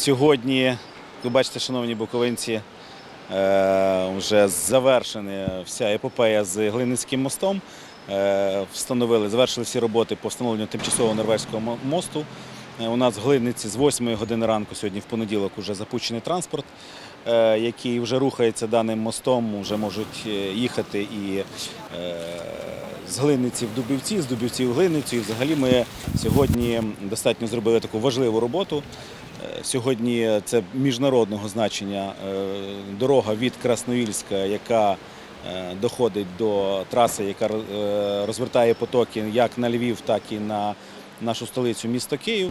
Сьогодні, ви бачите, шановні буковинці, е, вже завершена вся епопея з Глиницьким мостом. Е, Встановили, завершили всі роботи по встановленню тимчасового норвезького мосту. Е, У нас в Глиниці з 8 години ранку сьогодні в понеділок вже запущений транспорт, який вже рухається даним мостом, вже можуть їхати і з Глиниці в Дубівці, з Дубівці в Глиницю. І взагалі ми сьогодні достатньо зробили таку важливу роботу. Е, Сьогодні це міжнародного значення е, дорога від Красновільська, яка е, доходить до траси, яка розвертає потоки як на Львів, так і на нашу столицю місто Київ.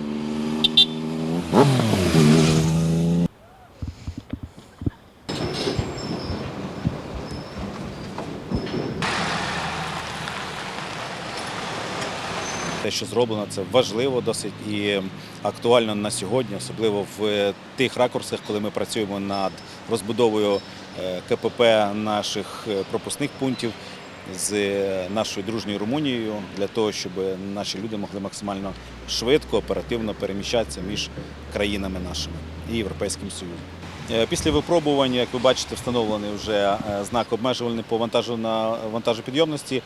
Те, що зроблено, це важливо досить і актуально на сьогодні, особливо в тих ракурсах, коли ми працюємо над розбудовою е, КПП наших е, пропускних пунктів з нашою дружньою Румунією для того, щоб наші люди могли максимально швидко, оперативно переміщатися між країнами нашими і Європейським Союзом. Е, Після випробування, як ви бачите, встановлений вже е, знак обмежувальний по вантажу на вантажопідйомності.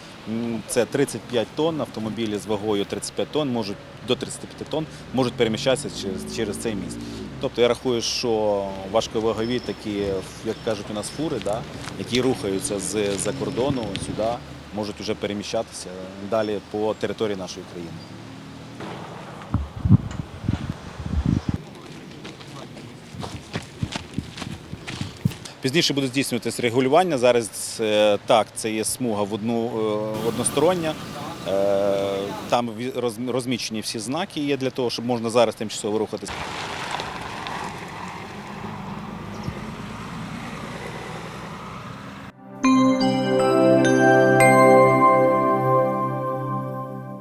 Це 35 тонн, автомобілі з вагою 35 тонн, можуть до 35 тонн можуть переміщатися через, через цей міст. Тобто я рахую, що важковагові такі, як кажуть у нас фури, да, які рухаються з-за кордону сюди, можуть вже переміщатися далі по території нашої країни. Пізніше буде здійснюватись регулювання. Зараз е, так, це є смуга в одну е, одностороння. Е, Там розміщені всі знаки є для того, щоб можна зараз тимчасово рухатись.